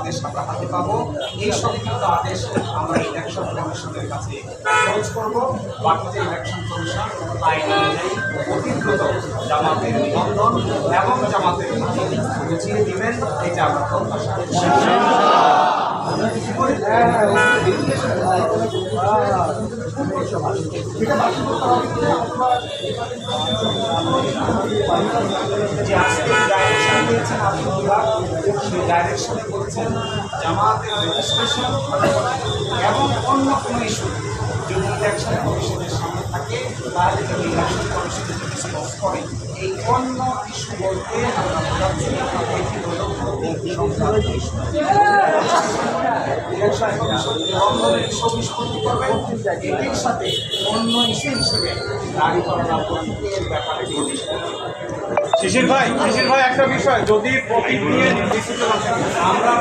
আদেশ আমরা হাতে পাবো। এই সংক্রান্ত আদেশ আমরা ইলেকশন কমিশনের কাছে খোঁজ করব। বাকিতে ইলেকশন কমিশন আইন অনুযায়ী দ্রুত জামাতের নিবন্ধন এবং জামাতের বুঝিয়ে দিবেন। এটা আমরা প্রত্যাশা। যে আজকে দিয়েছেন বিভাগ সেই ডাইরেকশনে বলছেন, জামাতের রেজিস্ট্রেশন এবং অন্য কোনো ইস্যু যদি ইলেকশন কমিশনের সামনে থাকে, তাহলে যদি ইলেকশন কমিশনের যদি স্পষ্ট করে এই অন্য ইস্যু বলতে আমরা বোঝাচ্ছি এটি সাথে অন্য ইস্যু হিসেবে দাঁড়ি করার ব্যাপারে। শিশির ভাই শিশির ভাই একটা বিষয় যদি আমরা